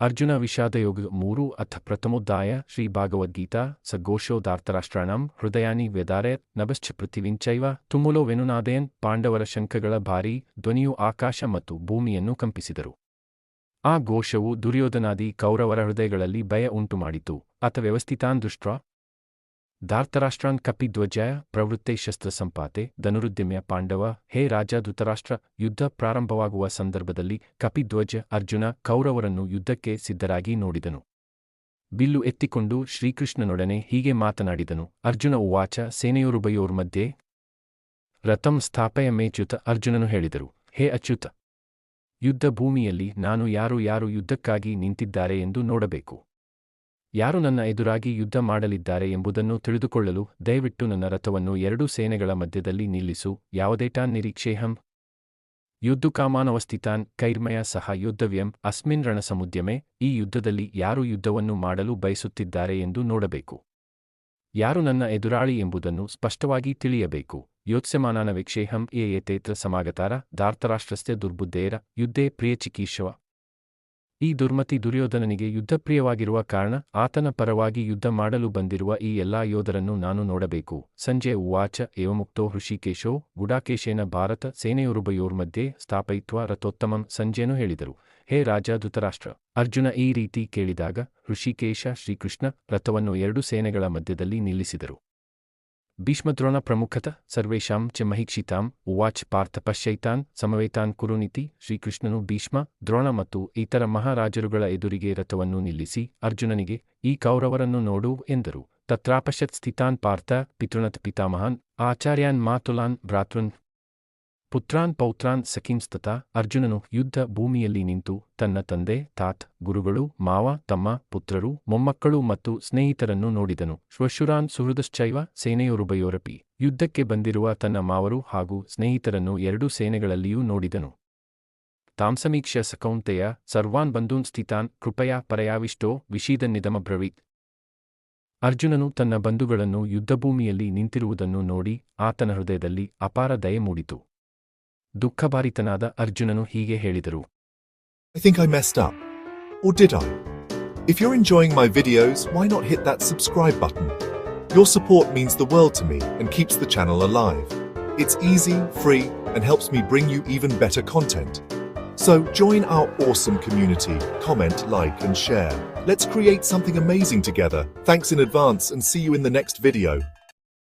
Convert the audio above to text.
ಅರ್ಜುನ ವಿಷಾದಯೋಗ ಮೂರು, ಅಥ ಪ್ರಥಮೋದ್ದಾಯ ಶ್ರೀ ಭಾಗವದ್ಗೀತಾ ಸ ಘೋಷೋದಾರ್ತರಾಷ್ಟ್ರಾಣಂ ಹೃದಯಾನಿ ವೆದಾರೆ, ನಭಶ್ಚ ಪೃಥಿವಿಂಚೈವ, ತುಮುಲೋ ವೆನುನಾದೇನ್ ಪಾಂಡವರ ಶಂಖಗಳ ಭಾರೀ, ಧ್ವನಿಯು ಆಕಾಶ ಮತ್ತು ಭೂಮಿಯನ್ನು ಕಂಪಿಸಿದರು. ಆ ಘೋಷವು ದುರ್ಯೋಧನಾದಿ ಕೌರವರ ಹೃದಯಗಳಲ್ಲಿ ಭಯ ಉಂಟುಮಾಡಿತು. ಅಥ ವ್ಯವಸ್ಥಿತಾನ್ ದುಷ್ಟ್ರ ಕಪಿಧ್ವಜಯ ಕಪಿಧ್ವಜ ಪ್ರವೃತ್ತೆ ಶಸ್ತ್ರ ಸಂಪಾತೆ, ಧನುರುದ್ಯಮ್ಯ ಪಾಂಡವ, ಹೇ ರಾಜ ಧೃತರಾಷ್ಟ್ರ, ಯುದ್ಧ ಪ್ರಾರಂಭವಾಗುವ ಸಂದರ್ಭದಲ್ಲಿ ಕಪಿಧ್ವಜ ಅರ್ಜುನ ಕೌರವರನ್ನು ಯುದ್ಧಕ್ಕೆ ಸಿದ್ಧರಾಗಿ ನೋಡಿದನು. ಬಿಲ್ಲು ಎತ್ತಿಕೊಂಡು ಶ್ರೀಕೃಷ್ಣನೊಡನೆ ಹೀಗೆ ಮಾತನಾಡಿದನು, ಅರ್ಜುನ ಉವಾಚ ಸೇನೆಯೋರುಭಯೋರ್ಮಧ್ಯೆ ರಥಂ ಸ್ಥಾಪಯ ಮೇಚ್ಯುತ ಅರ್ಜುನನು ಹೇಳಿದರು, ಹೇ ಅಚ್ಯುತ! ಯುದ್ಧ ಭೂಮಿಯಲ್ಲಿ ನಾನು ಯಾರು ಯಾರು ಯುದ್ಧಕ್ಕಾಗಿ ನಿಂತಿದ್ದಾರೆ ಎಂದು ನೋಡಬೇಕು. ಯಾರು ನನ್ನ ಎದುರಾಗಿ ಯುದ್ಧ ಮಾಡಲಿದ್ದಾರೆ ಎಂಬುದನ್ನು ತಿಳಿದುಕೊಳ್ಳಲು ದಯವಿಟ್ಟು ನನ್ನ ರಥವನ್ನು ಎರಡೂ ಸೇನೆಗಳ ಮಧ್ಯದಲ್ಲಿ ನಿಲ್ಲಿಸು. ಯಾವುದೇಟಾನ್ ನಿರೀಕ್ಷೇಹಂ. ಯುದ್ಧುಕಾಮಾನವಸ್ಥಿತಾನ್ ಕೈರ್ಮಯ ಸಹ ಯುದ್ಧವ್ಯಂ. ಅಸ್ಮಿನ್ ರಣಸಮುದ್ಯಮೆ, ಈ ಯುದ್ಧದಲ್ಲಿ ಯಾರು ಯುದ್ಧವನ್ನು ಮಾಡಲು ಬಯಸುತ್ತಿದ್ದಾರೆ ಎಂದು ನೋಡಬೇಕು. ಯಾರು ನನ್ನ ಎದುರಾಳಿ ಎಂಬುದನ್ನು ಸ್ಪಷ್ಟವಾಗಿ ತಿಳಿಯಬೇಕು. ಯೋತ್ಸ್ಯಮಾನಾನ ವಿಕ್ಷೇಹಂ ಎ ಏತೇತೃ ಸಮಾಗತಾರ ಧಾರ್ತರಾಷ್ಟ್ರಸ್ಯ ದುರ್ಬುದ್ಧೇರ. ಯುದ್ಧೇ ಪ್ರಿಯಚಿಕೀಶವ. ಈ ದುರ್ಮತಿ ದುರ್ಯೋಧನನಿಗೆ ಯುದ್ಧಪ್ರಿಯವಾಗಿರುವ ಕಾರಣ ಆತನ ಪರವಾಗಿ ಯುದ್ಧ ಮಾಡಲು ಬಂದಿರುವ ಈ ಎಲ್ಲಾ ಯೋಧರನ್ನು ನಾನು ನೋಡಬೇಕು. ಸಂಜೆ ಉವಾಚ, ಏವಮುಕ್ತೋ ಹೃಷಿಕೇಶೋ, ಗುಡಾಕೇಶೇನ ಭಾರತ ಸೇನೆಯೋರುಭಯೋರ್ಮಧ್ಯೆ ಸ್ಥಾಪಯಿತ್ವ ರಥೋತ್ತಮಂ ಸಂಜೆನು ಹೇಳಿದರು. ಹೇ ರಾಜ ಧೃತರಾಷ್ಟ್ರ! ಅರ್ಜುನ ಈ ರೀತಿ ಕೇಳಿದಾಗ ಋಷಿಕೇಶ ಶ್ರೀಕೃಷ್ಣ ರಥವನ್ನು ಎರಡು ಸೇನೆಗಳ ಮಧ್ಯದಲ್ಲಿ ನಿಲ್ಲಿಸಿದರು. ಭೀಷ್ಮದ್ರೋಣ ಪ್ರಮುಖತ, ಸರ್ವೇಷಾಂ ಚ ಮಹಿಕ್ಷಿತಾಂ, ಉವಾಚ್ ಪಾರ್ಥ ಪಶ್ಚೈತಾನ್ ಸಮವೇತಾನ್ ಕುರುನಿತಿ, ಶ್ರೀಕೃಷ್ಣನು ಭೀಷ್ಮ, ದ್ರೋಣ ಮತ್ತು ಇತರ ಮಹಾರಾಜರುಗಳ ಎದುರಿಗೆ ರಥವನ್ನು ನಿಲ್ಲಿಸಿ ಅರ್ಜುನನಿಗೆ, ಈ ಕೌರವರನ್ನು ನೋಡು ಎಂದರು. ತತ್ರಾಪಶತ್ ಸ್ಥಿತಾನ್ ಪಾರ್ಥ ಪಿತೃಣತ್ ಪಿತಾಮಹಾನ್, ಆಚಾರ್ಯಾನ್ ಮಾತುಲಾನ್ ಭ್ರಾತೃನ್ ಪುತ್ರಾನ್ ಪೌತ್ರಾನ್ ಸಖಿಂಸ್ತತ ಅರ್ಜುನನು ಯುದ್ಧ ಭೂಮಿಯಲ್ಲಿ ನಿಂತು ತನ್ನ ತಂದೆ, ತಾತ್, ಗುರುಗಳು, ಮಾವ, ತಮ್ಮ ಪುತ್ರರು, ಮೊಮ್ಮಕ್ಕಳು ಮತ್ತು ಸ್ನೇಹಿತರನ್ನು ನೋಡಿದನು. ಶ್ವಶುರಾನ್ ಸುಹೃದಶ್ಚೈವ ಸೇನೆಯೊರುಬಯೋರಪಿ ಯುದ್ಧಕ್ಕೆ ಬಂದಿರುವ ತನ್ನ ಮಾವರು ಹಾಗೂ ಸ್ನೇಹಿತರನ್ನು ಎರಡೂ ಸೇನೆಗಳಲ್ಲಿಯೂ ನೋಡಿದನು. ತಾಂಸಮೀಕ್ಷ್ಯ ಸಕೌಂತೆಯ ಸರ್ವಾನ್ ಬಂಧೂನ್ ಸ್ಥಿತಾನ್ ಕೃಪಯಾ ಪರಯಾವಿಷ್ಟೋ ವಿಷೀದನ್ನಿದಮಬ್ರವೀತ್ ಅರ್ಜುನನು ತನ್ನ ಬಂಧುಗಳನ್ನು ಯುದ್ಧಭೂಮಿಯಲ್ಲಿ ನಿಂತಿರುವುದನ್ನು ನೋಡಿ ಆತನ ಹೃದಯದಲ್ಲಿ ಅಪಾರ ದಯೆ ಮೂಡಿತು. ದುಃಖಭಾರಿತನಾದ ಅರ್ಜುನನು ಹೀಗೆ ಹೇಳಿದರು I think I messed up. Or did I? If you're enjoying my videos, why not hit that subscribe button? Your support means the world to me and keeps the channel alive. It's easy, free, and helps me bring you even better content. So join our awesome community, comment, like, and share. Let's create something amazing together. Thanks in advance and see you in the next video.